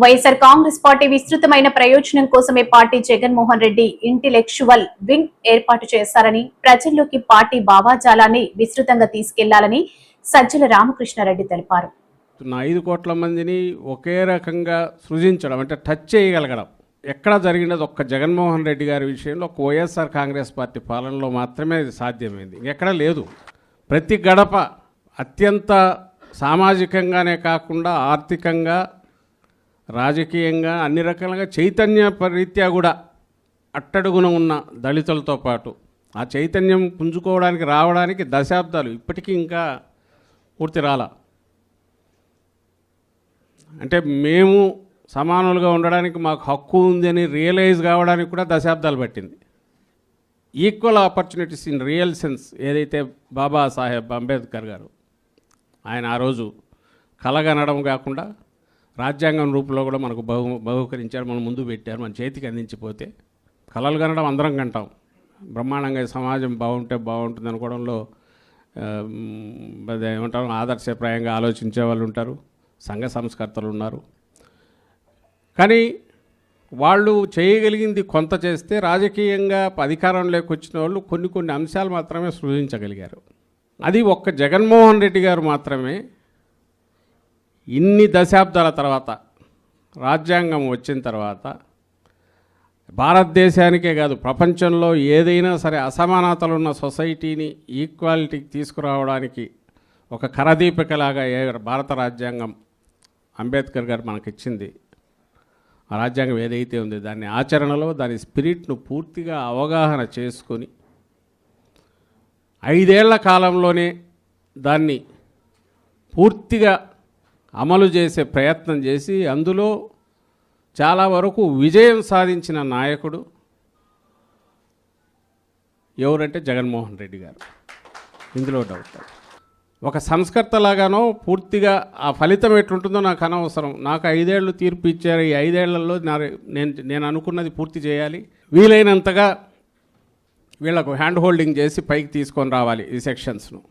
YSR Congress party విస్తృతమైన ప్రయోజనం కోసమే party Jaganmohan Reddy intellectual wing ఏర్పాటు చేశారని ప్రజల్లోకి పార్టీ భావాజాలాన్ని విస్తృతంగా తీసుకెళ్ళాలని సజ్జల రామకృష్ణారెడ్డి తెలిపారు. ఐదు కోట్ల మందిని ఒకే రకంగా సృజించడం అంటే టచ్ చేయగలగడం ఎక్కడ జరిగినది ఒక్క జగన్మోహన్ రెడ్డి గారి విషయంలో ఒక వైఎస్ఆర్ కాంగ్రెస్ పార్టీ పాలనలో మాత్రమే ఇది సాధ్యమైంది. ఎక్కడ లేదు. ప్రతి గడప అత్యంత సామాజికంగానే కాకుండా ఆర్థికంగా రాజకీయంగా అన్ని రకాలుగా చైతన్య రీత్యా కూడా అట్టడుగున ఉన్న దళితులతో పాటు ఆ చైతన్యం పుంజుకోవడానికి రావడానికి దశాబ్దాలు ఇప్పటికీ ఇంకా పూర్తి రాల. అంటే మేము సమానులుగా ఉండడానికి మాకు హక్కు ఉంది అని రియలైజ్ కావడానికి కూడా దశాబ్దాలు పట్టింది. Equal opportunities in real sense ఏదైతే బాబా సాహెబ్ అంబేద్కర్ గారు ఆయన ఆ రోజు కలగనడం కాకుండా రాజ్యాంగం రూపంలో కూడా మనకు బహు బహుకరించారు మనం ముందు పెట్టారు మన చేతికి అందించిపోతే కళలు కనడం అందరం కంటాం. బ్రహ్మాండంగా సమాజం బాగుంటే బాగుంటుంది అనుకోవడంలో ఏమంటారు ఆదర్శప్రాయంగా ఆలోచించే వాళ్ళు ఉంటారు సంఘ సంస్కర్తలు ఉన్నారు. కానీ వాళ్ళు చేయగలిగింది కొంత చేస్తే రాజకీయంగా అధికారంలోకి వచ్చిన వాళ్ళు కొన్ని కొన్ని అంశాలు మాత్రమే సృజించగలిగారు. అది ఒక్క జగన్మోహన్ రెడ్డి గారు మాత్రమే ఇన్ని దశాబ్దాల తర్వాత రాజ్యాంగం వచ్చిన తర్వాత భారతదేశానికే కాదు ప్రపంచంలో ఏదైనా సరే అసమానతలు ఉన్న సొసైటీని ఈక్వాలిటీకి తీసుకురావడానికి ఒక కరదీపికలాగా ఏ భారత రాజ్యాంగం అంబేద్కర్ గారు మనకిచ్చింది. ఆ రాజ్యాంగం ఏదైతే ఉంది దాన్ని ఆచరణలో దాని స్పిరిట్ను పూర్తిగా అవగాహన చేసుకొని ఐదేళ్ళ కాలంలోనే దాన్ని పూర్తిగా అమలు చేసే ప్రయత్నం చేసి అందులో చాలా వరకు విజయం సాధించిన నాయకుడు ఎవరంటే జగన్మోహన్ రెడ్డి గారు. ఇందులో డౌట్ ఒక సంస్కర్తలాగానో పూర్తిగా ఆ ఫలితం ఎట్లుంటుందో నాకు అనవసరం. నాకు ఐదేళ్ళు తీర్పు ఇచ్చారు. ఈ ఐదేళ్ళలో నా నేను నేను అనుకున్నది పూర్తి చేయాలి. వీలైనంతగా వీళ్ళకు హ్యాండ్ హోల్డింగ్ చేసి పైకి తీసుకొని రావాలి ఈ సెక్షన్స్ను.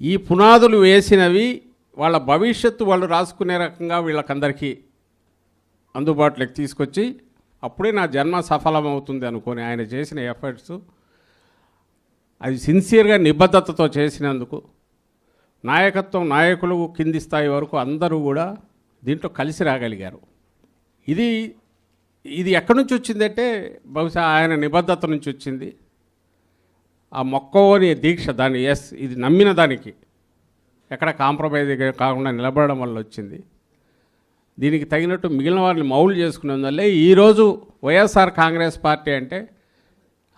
ఈ పునాదులు వేసినవి వాళ్ళ భవిష్యత్తు వాళ్ళు రాసుకునే రకంగా వీళ్ళకందరికీ అందుబాటులోకి తీసుకొచ్చి అప్పుడే నా జన్మ సఫలమవుతుంది అనుకొని ఆయన చేసిన ఎఫర్ట్స్ అది సిన్సియర్గా నిబద్ధతతో చేసినందుకు నాయకత్వం నాయకులు కింది స్థాయి వరకు అందరూ కూడా దీంట్లో కలిసి రాగలిగారు. ఇది ఇది ఎక్కడి నుంచి వచ్చిందంటే బహుశా ఆయన నిబద్ధత నుంచి వచ్చింది. ఆ మొక్కవని దీక్ష దాన్ని ఎస్ ఇది నమ్మిన దానికి. ఎక్కడ కాంప్రమైజ్ కాకుండా నిలబడడం వల్ల వచ్చింది. దీనికి తగినట్టు మిగిలిన వారిని మౌలు చేసుకునేందువల్లే ఈరోజు వైఎస్ఆర్ కాంగ్రెస్ పార్టీ అంటే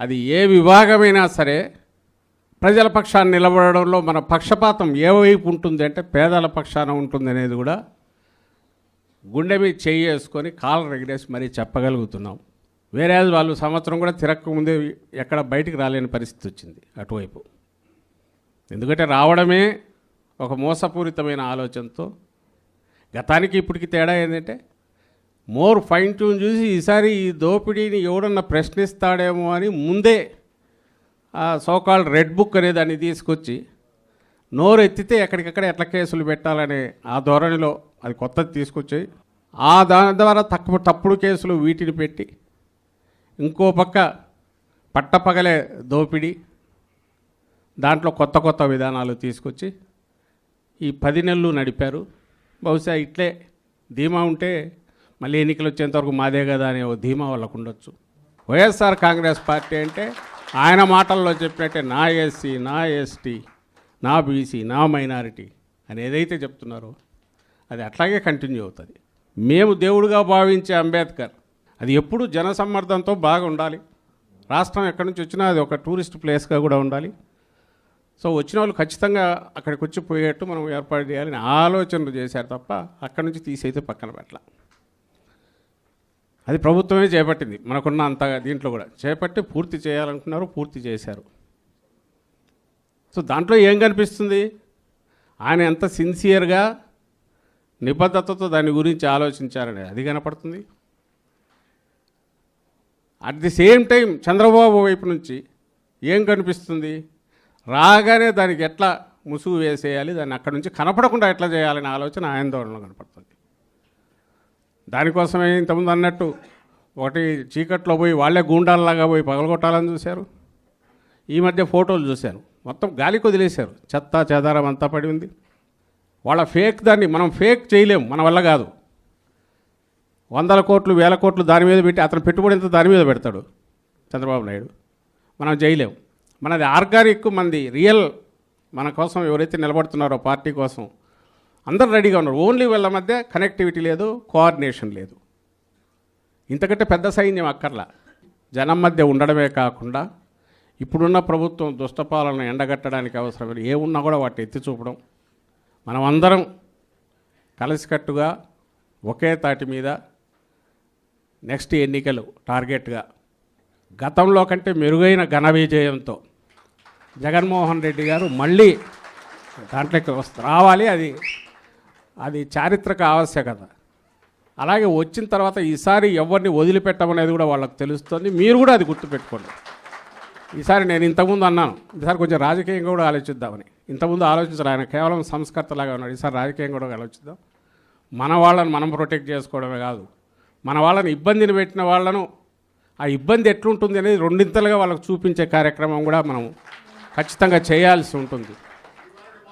అది ఏ విభాగమైనా సరే ప్రజల పక్షాన్ని నిలబడడంలో మన పక్షపాతం ఏ వైపు ఉంటుంది అంటే పేదల పక్షాన ఉంటుంది అనేది కూడా గుండె మీద చేయి వేసుకొని కాలు రెగడేసి మరీ చెప్పగలుగుతున్నాం. వేరే వాళ్ళు సంవత్సరం కూడా తిరక్క ముందే ఎక్కడ బయటికి రాలేని పరిస్థితి వచ్చింది అటువైపు. ఎందుకంటే రావడమే ఒక మోసపూరితమైన ఆలోచనతో. గతానికి ఇప్పటికి తేడా ఏంటంటే మోర్ ఫైన్ ట్యూన్ చూసి ఈసారి ఈ దోపిడీని ఎవడన్నా ప్రశ్నిస్తాడేమో అని ముందే ఆ సోకాల్ రెడ్ బుక్ అనే దాన్ని తీసుకొచ్చి నోరు ఎత్తితే ఎక్కడికక్కడ ఎట్లా కేసులు పెట్టాలనే ఆ ధోరణిలో అది కొత్తది తీసుకొచ్చి ఆ దాని ద్వారా తక్కువ తప్పుడు కేసులు వీటిని పెట్టి ఇంకో పక్క పట్టపగలే దోపిడీ దాంట్లో కొత్త కొత్త విధానాలు తీసుకొచ్చి ఈ పది నెలలు నడిపారు. బహుశా ఇట్లే ధీమా ఉంటే మళ్ళీ ఎన్నికలు వచ్చేంతవరకు మాదే కదా అనే ఓ ధీమా వాళ్ళకు ఉండొచ్చు. వైఎస్ఆర్ కాంగ్రెస్ పార్టీ అంటే ఆయన మాటల్లో చెప్పినట్టే నా ఎస్సీ నా ఎస్టీ నా బీసీ నా మైనారిటీ అని ఏదైతే చెప్తున్నారో అది అట్లాగే కంటిన్యూ అవుతుంది. మేము దేవుడుగా భావించే అంబేద్కర్ అది ఎప్పుడు జనసమ్మర్దంతో బాగా ఉండాలి. రాష్ట్రం ఎక్కడి నుంచి వచ్చినా అది ఒక టూరిస్ట్ ప్లేస్గా కూడా ఉండాలి. సో వచ్చిన వాళ్ళు ఖచ్చితంగా అక్కడికి వచ్చి పోయేట్టు మనం ఏర్పాటు చేయాలని ఆలోచనలు చేశారు తప్ప అక్కడి నుంచి తీసైతే పక్కన పెట్టాల. అది ప్రభుత్వమే చేపట్టింది. మనకున్న అంత దీంట్లో కూడా. చేపట్టి పూర్తి చేయాలనుకున్నారు పూర్తి చేశారు. సో దాంట్లో ఏం కనిపిస్తుంది? ఆయన ఎంత సిన్సియర్గా నిబద్ధతతో దాని గురించి ఆలోచించారనేది అది కనపడుతుంది. At the same time Chandrababu వైపు నుంచి ఏం కనిపిస్తుంది? రాగానే దానికి ఎట్లా ముసుగు వేసేయాలి? దాన్ని అక్కడి నుంచి కనపడకుండా ఎట్లా చేయాలనే ఆలోచన ఆయన కనపడుతుంది. దానికోసమే ఇంతకుముందు అన్నట్టు ఒకటి చీకట్లో పోయి వాళ్ళే గూండాల్లాగా పోయి పగలగొట్టాలని చూశారు. ఈ మధ్య ఫోటోలు చూశాను మొత్తం గాలికి వదిలేశారు చెత్త చెదారం అంతా పడి ఉంది. వాళ్ళ ఫేక్ దాన్ని మనం ఫేక్ చేయలేము. మన వల్ల కాదు. వందల కోట్లు వేల కోట్లు దాని మీద పెట్టి అతను పెట్టుబడి ఎంత దాని మీద పెడతాడు? చంద్రబాబు నాయుడు. మనం చేయలేం మనది ఆర్గానిక్ మంది రియల్ మన కోసం ఎవరైతే నిలబడుతున్నారో పార్టీ కోసం అందరు రెడీగా ఉన్నారు. ఓన్లీ వీళ్ళ మధ్య కనెక్టివిటీ లేదు కోఆర్డినేషన్ లేదు. ఇంతకంటే పెద్ద సైన్యం అక్కర్లా. జనం మధ్య ఉండడమే కాకుండా ఇప్పుడున్న ప్రభుత్వం దుష్టపాలన ఎండగట్టడానికి అవసరమైన ఏ ఉన్నా కూడా వాటిని ఎత్తి చూపడం. మనం అందరం కలిసికట్టుగా ఒకే తాటి మీద నెక్స్ట్ ఎన్నికలు టార్గెట్గా. గతంలో కంటే మెరుగైన ఘన విజయంతో జగన్మోహన్ రెడ్డి గారు మళ్ళీ దాంట్లోకి రావాలి అది అది చారిత్రక ఆవశ్యకత. అలాగే వచ్చిన తర్వాత ఈసారి ఎవరిని వదిలిపెట్టమనేది కూడా వాళ్ళకి తెలుస్తుంది. మీరు కూడా అది గుర్తుపెట్టుకోండి. ఈసారి నేను ఇంతకుముందు అన్నాను ఈసారి కొంచెం రాజకీయంగా కూడా ఆలోచిద్దామని. ఇంతకుముందు ఆలోచించారు ఆయన కేవలం సంస్కర్తలాగా ఉన్నాడు. ఈసారి రాజకీయంగా కూడా ఆలోచిద్దాం. మన వాళ్ళని మనం ప్రొటెక్ట్ చేసుకోవడమే కాదు మన వాళ్ళని ఇబ్బందిని పెట్టిన వాళ్ళను ఆ ఇబ్బంది ఎట్లుంటుంది అనేది రెండింతలుగా వాళ్ళకు చూపించే కార్యక్రమం కూడా మనం ఖచ్చితంగా చేయాల్సి ఉంటుంది.